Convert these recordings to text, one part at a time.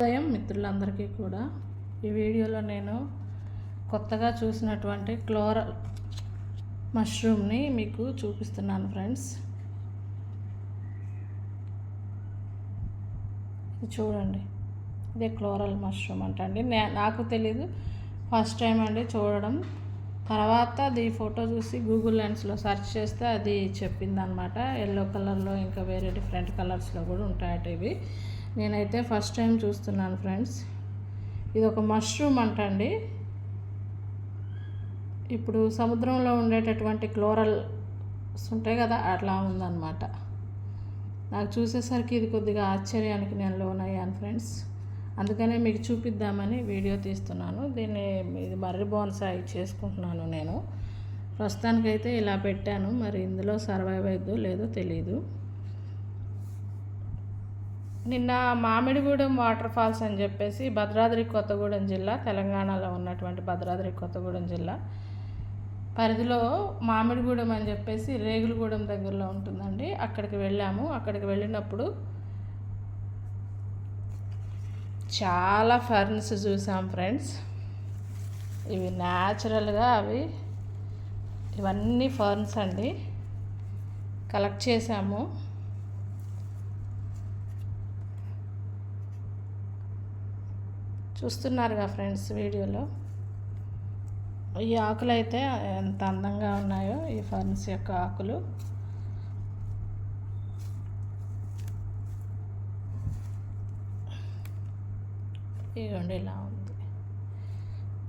ఉదయం మిత్రులందరికీ కూడా ఈ వీడియోలో నేను కొత్తగా చూసినటువంటి క్లోరల్ మష్రూమ్ని మీకు చూపిస్తున్నాను ఫ్రెండ్స్. ఇది చూడండి. ఇదే క్లోరల్ మష్రూమ్ అంటండి. నాకు తెలీదు. ఫస్ట్ టైం అండి చూడడం. తర్వాత అది ఫోటో చూసి గూగుల్ లెన్స్లో సెర్చ్ చేస్తే అది చెప్పింది అనమాట ఎల్లో కలర్లో ఇంకా వేరే డిఫరెంట్ కలర్స్లో కూడా ఉంటాయట ఇవి. నేనైతే ఫస్ట్ టైం చూస్తున్నాను ఫ్రెండ్స్. ఇది ఒక మష్రూమ్ అంటండి. ఇప్పుడు సముద్రంలో ఉండేటటువంటి క్లోరల్స్ ఉంటాయి కదా అట్లా ఉందన్నమాట. నాకు చూసేసరికి ఇది కొద్దిగా ఆశ్చర్యానికి నేను లోనయ్యాను ఫ్రెండ్స్. అందుకనే మీకు చూపిద్దామని వీడియో తీస్తున్నాను. దీన్ని ఇది మర్రి బోన్సాయి చేసుకుంటున్నాను నేను. ప్రస్తుతానికైతే ఇలా పెట్టాను. మరి ఇందులో సర్వైవ్ అయిద్దో లేదో తెలీదు. నిన్న మామిడిగూడెం వాటర్ ఫాల్స్ అని చెప్పేసి భద్రాద్రి కొత్తగూడెం జిల్లా తెలంగాణలో ఉన్నటువంటి భద్రాద్రి కొత్తగూడెం జిల్లా పరిధిలో మామిడిగూడెం అని చెప్పేసి రేగులగూడెం దగ్గరలో ఉంటుందండి. అక్కడికి వెళ్ళాము. అక్కడికి వెళ్ళినప్పుడు చాలా ఫర్న్స్ చూసాం ఫ్రెండ్స్. ఇవి న్యాచురల్గా అవి ఇవన్నీ ఫర్న్స్ అండి. కలెక్ట్ చేసాము. చూస్తున్నారుగా ఫ్రెండ్స్ వీడియోలో. ఈ ఆకులు అయితే ఎంత అందంగా ఉన్నాయో ఈ ఫర్న్స్ యొక్క ఆకులు. ఇదిగోండి ఇలా ఉంది.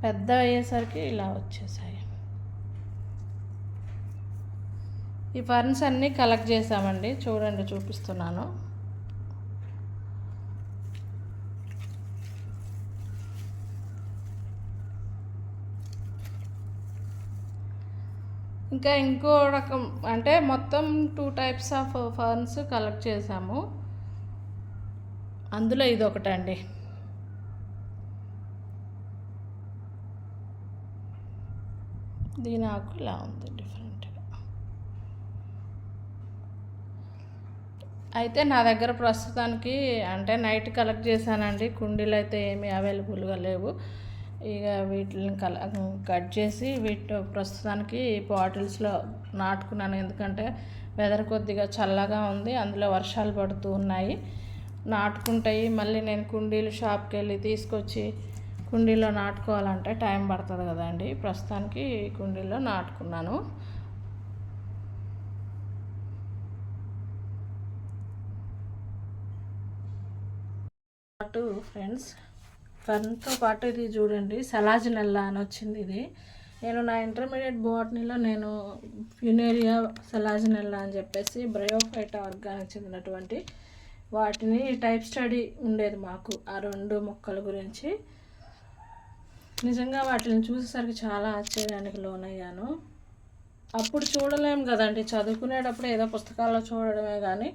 పెద్ద అయ్యేసరికి ఇలా వచ్చేసాయి. ఈ ఫర్న్స్ అన్నీ కలెక్ట్ చేసామండి చూడండి చూపిస్తున్నాను. ఇంకా ఇంకో రకం అంటే మొత్తం two types of ferns collect చేసాము. అందులో ఇది ఒకటండి. దీని ఆకు ఇలా ఉంది డిఫరెంట్గా అయితే నా దగ్గర ప్రస్తుతానికి అంటే నైట్ కలెక్ట్ చేశానండి. కుండీలు అయితే ఏమీ అవైలబుల్గా లేవు. ఇక వీటిని కల కట్ చేసి వీటి ప్రస్తుతానికి బాటిల్స్లో నాటుకున్నాను. ఎందుకంటే వెదర్ కొద్దిగా చల్లగా ఉంది అందులో వర్షాలు పడుతూ ఉన్నాయి. నాటుకుంటాయి. మళ్ళీ నేను కుండీలు షాప్కి వెళ్ళి తీసుకొచ్చి కుండీలో నాటుకోవాలంటే టైం పడుతుంది కదండి. ప్రస్తుతానికి కుండీలో నాటుకున్నాను. పాటు ఫ్రెండ్స్ ఫన్తో పాటు ఇది చూడండి సెలాజినెల్లా అని వచ్చింది ఇది. నేను నా ఇంటర్మీడియట్ బోటనీలో నేను ఫ్యూనేరియా సెలాజినెల్లా అని చెప్పేసి బ్రయోఫైటా వర్గానికి చెందినటువంటి వాటిని టైప్ స్టడీ ఉండేది మాకు ఆ రెండు మొక్కల గురించి. నిజంగా వాటిని చూసేసరికి చాలా ఆశ్చర్యానికి లోనయ్యాను. అప్పుడు చూడలేము కదండి చదువుకునేటప్పుడు ఏదో పుస్తకాల్లో చూడడమే కానీ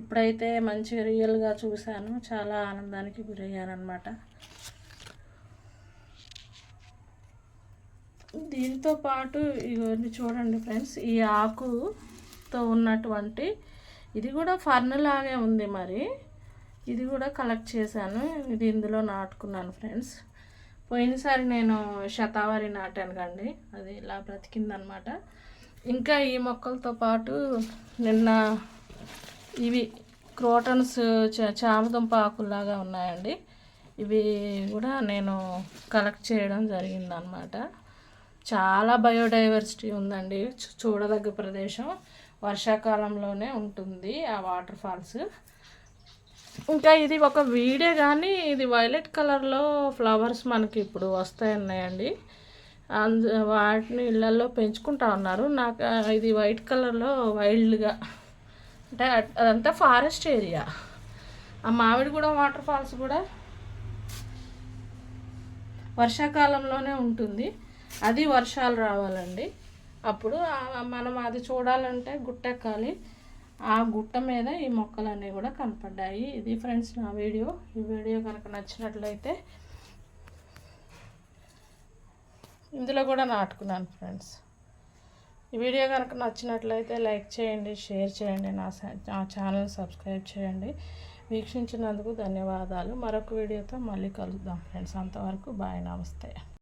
ఇప్పుడైతే మంచిగా రియల్గా చూశాను. చాలా ఆనందానికి గురయ్యానమాట అనమాట దీంతో పాటు ఇవన్నీ చూడండి ఫ్రెండ్స్ ఈ ఆకుతో ఉన్నటువంటి ఇది కూడా ఫర్న్ లాగే ఉంది మరి. ఇది కూడా కలెక్ట్ చేశాను. ఇది ఇందులో నాటుకున్నాను ఫ్రెండ్స్. పోయినసారి నేను శతావరి నాటాను కండి. అది ఇలా బ్రతికిందనమాట ఇంకా ఈ మొక్కలతో పాటు నిన్న ఇవి క్రోటన్స్ చామదుంప ఆకుల్లాగా ఉన్నాయండి. ఇవి కూడా నేను కలెక్ట్ చేయడం జరిగిందనమాట. చాలా బయోడైవర్సిటీ ఉందండి. చూడదగ్గ ప్రదేశం. వర్షాకాలంలోనే ఉంటుంది ఆ వాటర్ ఫాల్స్. ఇంకా ఇది ఒక వీడే కానీ ఇది వైలెట్ కలర్లో ఫ్లవర్స్ మనకి ఇప్పుడు వస్తాయి ఉన్నాయండి అందు వాటిని ఇళ్ళల్లో పెంచుకుంటా ఉన్నారు. నాకు ఇది వైట్ కలర్లో వైల్డ్గా అంటే అదంతా ఫారెస్ట్ ఏరియా. ఆ మామిడి కూడా వాటర్ ఫాల్స్ కూడా వర్షాకాలంలోనే ఉంటుంది. అది వర్షాలు రావాలండి. అప్పుడు మనం అది చూడాలంటే గుట్టెక్కాలి. ఆ గుట్ట మీద ఈ మొక్కలన్నీ కూడా కనపడ్డాయి. ఇది ఫ్రెండ్స్ నా వీడియో. ఈ వీడియో కనుక నచ్చినట్లయితే ఇందులో కూడా నాటుకున్నాను ఫ్రెండ్స్. ఈ వీడియో కనుక నచ్చినట్లయితే లైక్ చేయండి షేర్ చేయండి నా నా ఛానల్ సబ్స్క్రైబ్ చేయండి. వీక్షించినందుకు ధన్యవాదాలు. మరొక వీడియోతో మళ్ళీ కలుద్దాం ఫ్రెండ్స్. అంతవరకు బాయ్ నమస్తే.